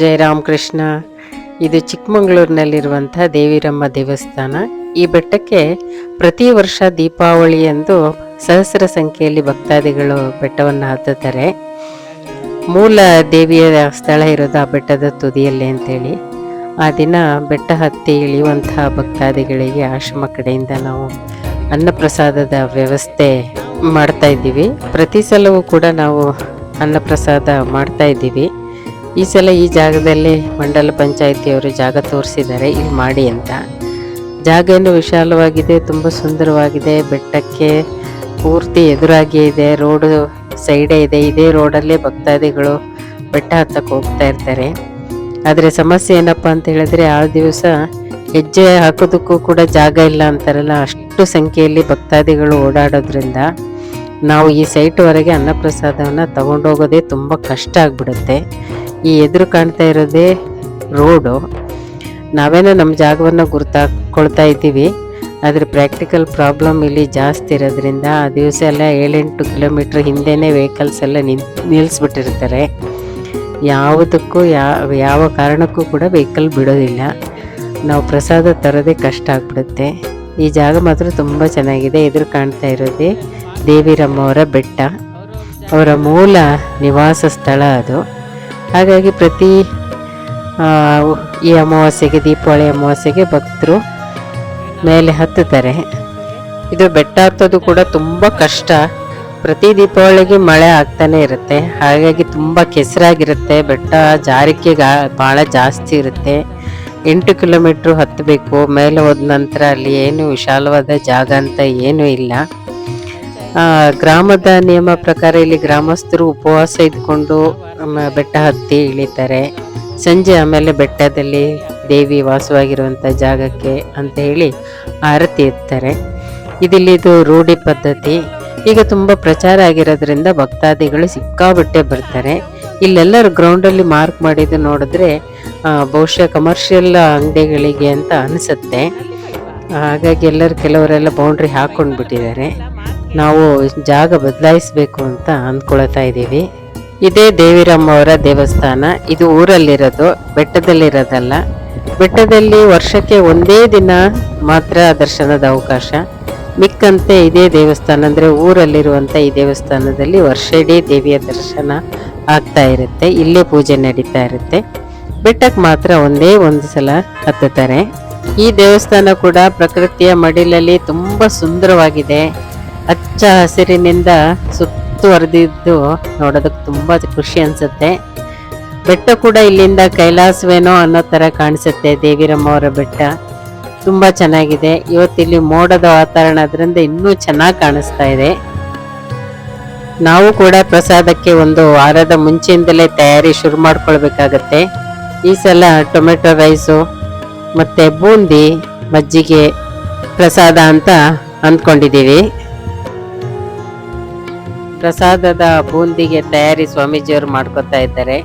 ಜೈ ರಾಮಕೃಷ್ಣ ಇದು ಚಿಕ್ಕಮಗಳೂರಿನಲ್ಲಿರುವಂಥ ದೇವಿರಮ್ಮ ದೇವಸ್ಥಾನ. ಈ ಬೆಟ್ಟಕ್ಕೆ ಪ್ರತಿ ವರ್ಷ ದೀಪಾವಳಿಯಂದು ಸಹಸ್ರ ಸಂಖ್ಯೆಯಲ್ಲಿ ಭಕ್ತಾದಿಗಳು ಬೆಟ್ಟವನ್ನು ಹತ್ತುತ್ತಾರೆ. ಮೂಲ ದೇವಿಯ ಸ್ಥಳ ಇರೋದು ಆ ಬೆಟ್ಟದ ತುದಿಯಲ್ಲಿ ಅಂತೇಳಿ. ಆ ದಿನ ಬೆಟ್ಟ ಹತ್ತಿ ಇಳಿಯುವಂತಹ ಭಕ್ತಾದಿಗಳಿಗೆ ಆಶ್ರಮ ಕಡೆಯಿಂದ ನಾವು ಅನ್ನಪ್ರಸಾದದ ವ್ಯವಸ್ಥೆ ಮಾಡ್ತಾ ಇದ್ದೀವಿ. ಪ್ರತಿ ಸಲವೂ ಕೂಡ ನಾವು ಅನ್ನಪ್ರಸಾದ ಮಾಡ್ತಾ ಇದ್ದೀವಿ. ಈ ಸಲ ಈ ಜಾಗದಲ್ಲಿ ಮಂಡಲ ಪಂಚಾಯಿತಿಯವರು ಜಾಗ ತೋರಿಸಿದ್ದಾರೆ. ಇಲ್ಲಿ ಮಾಡಿ ಅಂತ. ಜಾಗ ಏನು ವಿಶಾಲವಾಗಿದೆ, ತುಂಬ ಸುಂದರವಾಗಿದೆ. ಬೆಟ್ಟಕ್ಕೆ ಪೂರ್ತಿ ಎದುರಾಗಿ ಇದೆ. ರೋಡು ಸೈಡೇ ಇದೆ. ಇದೇ ರೋಡಲ್ಲೇ ಭಕ್ತಾದಿಗಳು ಬೆಟ್ಟ ಹತ್ತಕ್ಕೆ ಹೋಗ್ತಾ ಇರ್ತಾರೆ. ಆದರೆ ಸಮಸ್ಯೆ ಏನಪ್ಪ ಅಂತ ಹೇಳಿದ್ರೆ, ಆ ದಿವಸ ಹೆಜ್ಜೆ ಹಾಕೋದಕ್ಕೂ ಕೂಡ ಜಾಗ ಇಲ್ಲ ಅಂತಾರಲ್ಲ. ಅಷ್ಟು ಸಂಖ್ಯೆಯಲ್ಲಿ ಭಕ್ತಾದಿಗಳು ಓಡಾಡೋದ್ರಿಂದ ನಾವು ಈ ಸೈಟ್ವರೆಗೆ ಅನ್ನಪ್ರಸಾದವನ್ನು ತಗೊಂಡೋಗೋದೇ ತುಂಬ ಕಷ್ಟ ಆಗಿಬಿಡುತ್ತೆ. ಈ ಎದುರು ಕಾಣ್ತಾ ಇರೋದೇ ರೋಡು ನಾವೇನೋ ನಮ್ಮ ಜಾಗವನ್ನು ಗುರ್ತಾಕೊಳ್ತಾ ಇದ್ದೀವಿ. ಆದರೆ ಪ್ರಾಕ್ಟಿಕಲ್ ಪ್ರಾಬ್ಲಮ್ ಇಲ್ಲಿ ಜಾಸ್ತಿ ಇರೋದ್ರಿಂದ ಆ ದಿವಸ ಎಲ್ಲ ಏಳೆಂಟು ಕಿಲೋಮೀಟ್ರ್ ಹಿಂದೆನೇ ವೆಹಿಕಲ್ಸ್ ಎಲ್ಲ ನಿನ್ ನಿಲ್ಲಿಸ್ಬಿಟ್ಟಿರ್ತಾರೆ ಯಾವುದಕ್ಕೂ ಯಾವ ಯಾವ ಕಾರಣಕ್ಕೂ ಕೂಡ ವೆಹಿಕಲ್ ಬಿಡೋದಿಲ್ಲ. ನಾವು ಪ್ರಸಾದ ತರೋದೇ ಕಷ್ಟ ಆಗ್ಬಿಡುತ್ತೆ. ಈ ಜಾಗ ಮಾತ್ರ ತುಂಬ ಚೆನ್ನಾಗಿದೆ. ಎದುರು ಕಾಣ್ತಾ ಇರೋದೇ ದೇವಿರಮ್ಮವರ ಬೆಟ್ಟ. ಅವರ ಮೂಲ ನಿವಾಸ ಸ್ಥಳ ಅದು. ಹಾಗಾಗಿ ಪ್ರತಿ ಈ ಅಮಾವಾಸ್ಯೆಗೆ, ದೀಪಾವಳಿ ಅಮಾವಾಸ್ಯೆಗೆ ಭಕ್ತರು ಮೇಲೆ ಹತ್ತುತ್ತಾರೆ. ಇದು ಬೆಟ್ಟ ಹತ್ತೋದು ಕೂಡ ತುಂಬ ಕಷ್ಟ. ಪ್ರತಿ ದೀಪಾವಳಿಗೆ ಮಳೆ ಆಗ್ತಾನೆ ಇರುತ್ತೆ. ಹಾಗಾಗಿ ತುಂಬ ಕೆಸರಾಗಿರುತ್ತೆ. ಬೆಟ್ಟ ಜಾರಿಕೆ ಭಾಳ ಜಾಸ್ತಿ ಇರುತ್ತೆ. ಎಂಟು ಕಿಲೋಮೀಟ್ರ್ ಹತ್ತಬೇಕು. ಮೇಲೆ ಹೋದ ನಂತರ ಅಲ್ಲಿ ಏನು ವಿಶಾಲವಾದ ಜಾಗ ಅಂತ ಏನೂ ಇಲ್ಲ. ಗ್ರಾಮದ ನಿಯಮ ಪ್ರಕಾರ ಇಲ್ಲಿ ಗ್ರಾಮಸ್ಥರು ಉಪವಾಸ ಇದ್ಕೊಂಡು ಬೆಟ್ಟ ಹತ್ತಿ ಇಳಿತಾರೆ. ಸಂಜೆ ಆಮೇಲೆ ಬೆಟ್ಟದಲ್ಲಿ ದೇವಿ ವಾಸವಾಗಿರುವಂಥ ಜಾಗಕ್ಕೆ ಅಂತ ಹೇಳಿ ಆರತಿ ಇರ್ತಾರೆ ಇದಿಲ್ಲಿದು ರೂಢಿ ಪದ್ಧತಿ. ಈಗ ತುಂಬ ಪ್ರಚಾರ ಆಗಿರೋದ್ರಿಂದ ಭಕ್ತಾದಿಗಳು ಸಿಕ್ಕಾಬಟ್ಟೆ ಬರ್ತಾರೆ. ಇಲ್ಲೆಲ್ಲರೂ ಗ್ರೌಂಡಲ್ಲಿ ಮಾರ್ಕ್ ಮಾಡಿದ್ದು ನೋಡಿದ್ರೆ ಬಹುಶಃ ಕಮರ್ಷಿಯಲ್ ಅಂಗಡಿಗಳಿಗೆ ಅಂತ ಅನಿಸುತ್ತೆ. ಹಾಗಾಗಿ ಎಲ್ಲರೂ ಕೆಲವರೆಲ್ಲ ಬೌಂಡ್ರಿ ಹಾಕ್ಕೊಂಡು ಬಿಟ್ಟಿದ್ದಾರೆ ನಾವು ಜಾಗ ಬದಲಾಯಿಸಬೇಕು ಅಂತ ಅಂದ್ಕೊಳ್ತಾ ಇದ್ದೀವಿ. ಇದೇ ದೇವಿರಮ್ಮ ಅವರ ದೇವಸ್ಥಾನ. ಇದು ಊರಲ್ಲಿರೋದು, ಬೆಟ್ಟದಲ್ಲಿರೋದಲ್ಲ. ಬೆಟ್ಟದಲ್ಲಿ ವರ್ಷಕ್ಕೆ ಒಂದೇ ದಿನ ಮಾತ್ರ ದರ್ಶನದ ಅವಕಾಶ. ಮಿಕ್ಕಂತೆ ಇದೇ ದೇವಸ್ಥಾನ ಅಂದರೆ ಊರಲ್ಲಿರುವಂಥ ಈ ದೇವಸ್ಥಾನದಲ್ಲಿ ವರ್ಷಿಡೀ ದೇವಿಯ ದರ್ಶನ ಆಗ್ತಾ ಇರುತ್ತೆ, ಇಲ್ಲೇ ಪೂಜೆ ನಡೀತಾ ಇರುತ್ತೆ. ಬೆಟ್ಟಕ್ಕೆ ಮಾತ್ರ ಒಂದೇ ಒಂದು ಸಲ ಹತ್ತುತ್ತಾರೆ. ಈ ದೇವಸ್ಥಾನ ಕೂಡ ಪ್ರಕೃತಿಯ ಮಡಿಲಲ್ಲಿ ತುಂಬ ಸುಂದರವಾಗಿದೆ. ಹಚ್ಚ ಹಸಿರಿನಿಂದ ಸುತ್ತುವರೆದಿದ್ದು ನೋಡೋದಕ್ಕೆ ತುಂಬ ಖುಷಿ ಅನ್ಸುತ್ತೆ. ಬೆಟ್ಟ ಕೂಡ ಇಲ್ಲಿಂದ ಕೈಲಾಸವೇನೋ ಅನ್ನೋ ಥರ ಕಾಣಿಸುತ್ತೆ ದೇವಿರಮ್ಮ ಅವರ ಬೆಟ್ಟ. ತುಂಬ ಚೆನ್ನಾಗಿದೆ. ಇವತ್ತಿಲ್ಲಿ ಮೋಡದ ವಾತಾವರಣ ಅದರಿಂದ ಇನ್ನೂ ಚೆನ್ನಾಗಿ ಕಾಣಿಸ್ತಾ ಇದೆ. ನಾವು ಕೂಡ ಪ್ರಸಾದಕ್ಕೆ ಒಂದು ವಾರದ ಮುಂಚೆಯಿಂದಲೇ ತಯಾರಿ ಶುರು ಮಾಡ್ಕೊಳ್ಬೇಕಾಗತ್ತೆ. ಈ ಸಲ ಟೊಮೆಟೊ ರೈಸು ಮತ್ತು ಬೂಂದಿ ಮಜ್ಜಿಗೆ ಪ್ರಸಾದ ಅಂತ ಅಂದ್ಕೊಂಡಿದ್ದೀವಿ. ಪ್ರಸಾದದ ಬೂಂದಿಗೆ ತಯಾರಿ ಸ್ವಾಮೀಜಿಯವರು ಮಾಡ್ಕೊತಾ ಇದ್ದಾರೆ.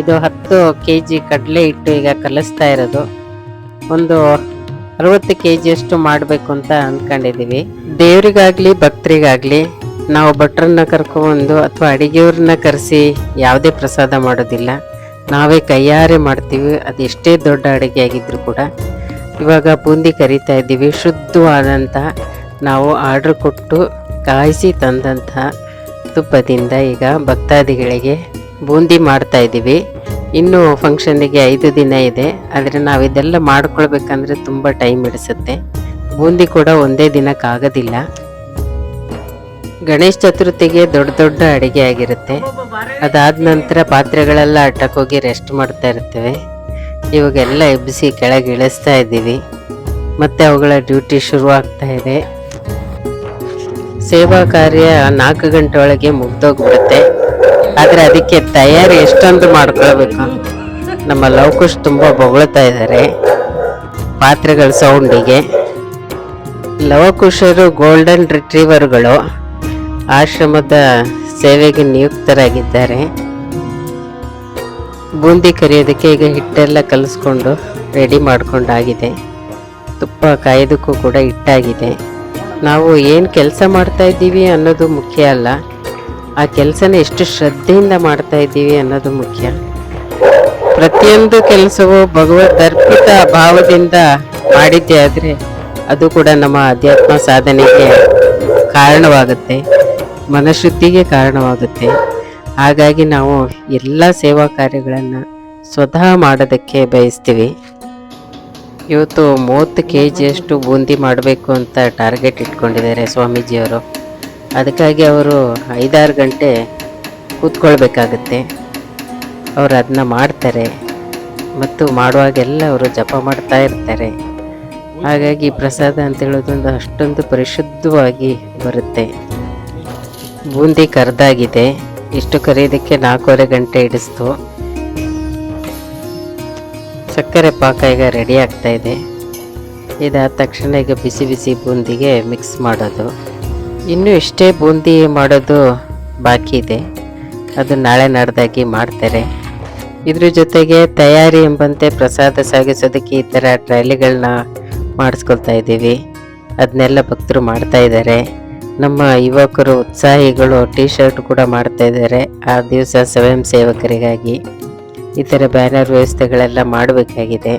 ಇದು ಹತ್ತು ಕೆ ಜಿ ಕಡಲೆ ಹಿಟ್ಟು ಈಗ ಕಲಿಸ್ತಾ ಇರೋದು. ಒಂದು ಅರವತ್ತು ಕೆ ಜಿಯಷ್ಟು ಮಾಡಬೇಕು ಅಂತ ಅಂದ್ಕೊಂಡಿದ್ದೀವಿ ದೇವರಿಗಾಗಲಿ, ಭಕ್ತರಿಗಾಗಲಿ, ನಾವು ಭಟ್ರನ್ನ ಕರ್ಕೊಂಡು ಅಥವಾ ಅಡಿಗೆಯವ್ರನ್ನ ಕರೆಸಿ ಯಾವುದೇ ಪ್ರಸಾದ ಮಾಡೋದಿಲ್ಲ. ನಾವೇ ಕೈಯಾರೆ ಮಾಡ್ತೀವಿ. ಅದು ದೊಡ್ಡ ಅಡುಗೆ ಆಗಿದ್ರು ಕೂಡ. ಇವಾಗ ಬೂಂದಿ ಕರಿತಾ ಇದ್ದೀವಿ. ಶುದ್ಧವಾದಂಥ ನಾವು ಆರ್ಡ್ರ್ ಕೊಟ್ಟು ಕಾಯಿಸಿ ತಂದಂಥ ತುಪ್ಪದಿಂದ ಈಗ ಭಕ್ತಾದಿಗಳಿಗೆ ಬೂಂದಿ ಮಾಡ್ತಾ ಇದ್ದೀವಿ. ಇನ್ನು ಫಂಕ್ಷನ್ನಿಗೆ ಐದು ದಿನ ಇದೆ. ಆದರೆ ನಾವು ಇದೆಲ್ಲ ಮಾಡ್ಕೊಳ್ಬೇಕಂದ್ರೆ ತುಂಬ ಟೈಮ್ ಹಿಡಿಸುತ್ತೆ. ಬೂಂದಿ ಕೂಡ ಒಂದೇ ದಿನಕ್ಕಾಗೋದಿಲ್ಲ ಗಣೇಶ ಚತುರ್ಥಿಗೆ ದೊಡ್ಡ ದೊಡ್ಡ ಅಡಿಗೆ ಆಗಿರುತ್ತೆ. ಅದಾದ ನಂತರ ಪಾತ್ರೆಗಳೆಲ್ಲ ಅಟ್ಟಕ್ಕೋಗಿ ರೆಸ್ಟ್ ಮಾಡ್ತಾ ಇರ್ತೇವೆ. ಇವಾಗೆಲ್ಲ ಎಬ್ಬಿಸಿ ಕೆಳಗೆ ಇಳಿಸ್ತಾ ಇದ್ದೀವಿ. ಮತ್ತೆ ಅವುಗಳ ಡ್ಯೂಟಿ ಶುರು ಆಗ್ತಾ ಇದೆ. ಸೇವಾ ಕಾರ್ಯ ನಾಲ್ಕು ಗಂಟೆ ಒಳಗೆ ಮುಗ್ದೋಗ್ಬಿಡುತ್ತೆ. ಆದರೆ ಅದಕ್ಕೆ ತಯಾರಿ ಎಷ್ಟೊಂದು ಮಾಡ್ಕೊಳ್ಬೇಕು. ನಮ್ಮ ಲವಕುಶ್ ತುಂಬ ಬೊಗಳ್ತಾ ಇದ್ದಾರೆ ಪಾತ್ರೆಗಳ ಸೌಂಡಿಗೆ. ಲವಕುಶರು ಗೋಲ್ಡನ್ ರಿಟ್ರೀವರ್ಗಳು ಆಶ್ರಮದ ಸೇವೆಗೆ ನಿಯುಕ್ತರಾಗಿದ್ದಾರೆ. ಬೂಂದಿ ಕರಿಯೋದಕ್ಕೆ ಈಗ ಹಿಟ್ಟೆಲ್ಲ ಕಲಿಸ್ಕೊಂಡು ರೆಡಿ ಮಾಡ್ಕೊಂಡಾಗಿದೆ. ತುಪ್ಪ ಕಾಯೋದಕ್ಕೂ ಕೂಡ ಹಿಟ್ಟಾಗಿದೆ. ನಾವು ಏನು ಕೆಲಸ ಮಾಡ್ತಾ ಇದ್ದೀವಿ ಅನ್ನೋದು ಮುಖ್ಯ ಅಲ್ಲ. ಆ ಕೆಲಸನ ಎಷ್ಟು ಶ್ರದ್ಧೆಯಿಂದ ಮಾಡ್ತಾ ಇದ್ದೀವಿ ಅನ್ನೋದು ಮುಖ್ಯ. ಪ್ರತಿಯೊಂದು ಕೆಲಸವೂ ಭಗವದ್ ಅರ್ಪಿತ ಭಾವದಿಂದ ಮಾಡಿದ್ದೇ ಆದರೆ ಅದು ಕೂಡ ನಮ್ಮ ಅಧ್ಯಾತ್ಮ ಸಾಧನೆಗೆ ಕಾರಣವಾಗುತ್ತೆ. ಮನಶುದ್ಧಿಗೆ ಕಾರಣವಾಗುತ್ತೆ. ಹಾಗಾಗಿ ನಾವು ಎಲ್ಲ ಸೇವಾ ಕಾರ್ಯಗಳನ್ನು ಸ್ವತಃ ಮಾಡೋದಕ್ಕೆ ಬಯಸ್ತೀವಿ. ಇವತ್ತು ಮೂವತ್ತು ಕೆ ಜಿಯಷ್ಟು ಬೂಂದಿ ಮಾಡಬೇಕು ಅಂತ ಟಾರ್ಗೆಟ್ ಇಟ್ಕೊಂಡಿದ್ದಾರೆ ಸ್ವಾಮೀಜಿಯವರು. ಅದಕ್ಕಾಗಿ ಅವರು ಐದಾರು ಗಂಟೆ ಕೂತ್ಕೊಳ್ಬೇಕಾಗತ್ತೆ. ಅವರು ಅದನ್ನ ಮಾಡ್ತಾರೆ. ಮತ್ತು ಮಾಡುವಾಗೆಲ್ಲ ಅವರು ಜಪ ಮಾಡ್ತಾ ಇರ್ತಾರೆ. ಹಾಗಾಗಿ ಪ್ರಸಾದ ಅಂತ ಹೇಳೋದೊಂದು ಅಷ್ಟೊಂದು ಪರಿಶುದ್ಧವಾಗಿ ಬರುತ್ತೆ. ಬೂಂದಿ ಕರೆದಾಗಿದೆ. ಇಷ್ಟು ಕರೆಯೋದಕ್ಕೆ ನಾಲ್ಕೂವರೆ ಗಂಟೆ ಹಿಡಿಸ್ತು. ಸಕ್ಕರೆ ಪಾಕ ಈಗ ರೆಡಿ ಆಗ್ತಾ ಇದೆ. ಇದಾದ ತಕ್ಷಣ ಈಗ ಬಿಸಿ ಬಿಸಿ ಬೂಂದಿಗೆ ಮಿಕ್ಸ್ ಮಾಡೋದು. ಇನ್ನೂ ಇಷ್ಟೇ ಬೂಂದಿ ಮಾಡೋದು ಬಾಕಿ ಇದೆ. ಅದು ನಾಳೆ ನಡೆದಾಗಿ ಮಾಡ್ತಾರೆ. ಇದ್ರ ಜೊತೆಗೆ ತಯಾರಿ ಎಂಬಂತೆ ಪ್ರಸಾದ ಸಾಗಿಸೋದಕ್ಕೆ ಈ ಥರ ಟ್ರೈಲಿಗಳನ್ನ ಮಾಡಿಸ್ಕೊಳ್ತಾ ಇದ್ದೀವಿ. ಅದನ್ನೆಲ್ಲ ಭಕ್ತರು ಮಾಡ್ತಾ ಇದ್ದಾರೆ. ನಮ್ಮ ಯುವಕರು ಉತ್ಸಾಹಿಗಳು ಟೀ ಶರ್ಟ್ ಕೂಡ ಮಾಡ್ತಾ ಇದ್ದಾರೆ. ಆ ದಿವಸ ಸ್ವಯಂ ಸೇವಕರಿಗಾಗಿ. ಈ ಥರ ಬ್ಯಾನರ್ ವ್ಯವಸ್ಥೆಗಳೆಲ್ಲ ಮಾಡಬೇಕಾಗಿದೆ.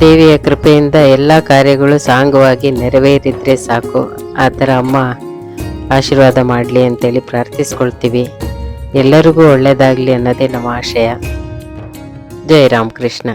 ದೇವಿಯ ಕೃಪೆಯಿಂದ ಎಲ್ಲ ಕಾರ್ಯಗಳು ಸಾಂಗವಾಗಿ ನೆರವೇರಿದರೆ ಸಾಕು. ಆ ಥರ ಅಮ್ಮ ಆಶೀರ್ವಾದ ಮಾಡಲಿ ಅಂತೇಳಿ ಪ್ರಾರ್ಥಿಸ್ಕೊಳ್ತೀವಿ. ಎಲ್ಲರಿಗೂ ಒಳ್ಳೆಯದಾಗಲಿ ಅನ್ನೋದೇ ನಮ್ಮ ಆಶಯ. ಜೈ ರಾಮಕೃಷ್ಣ.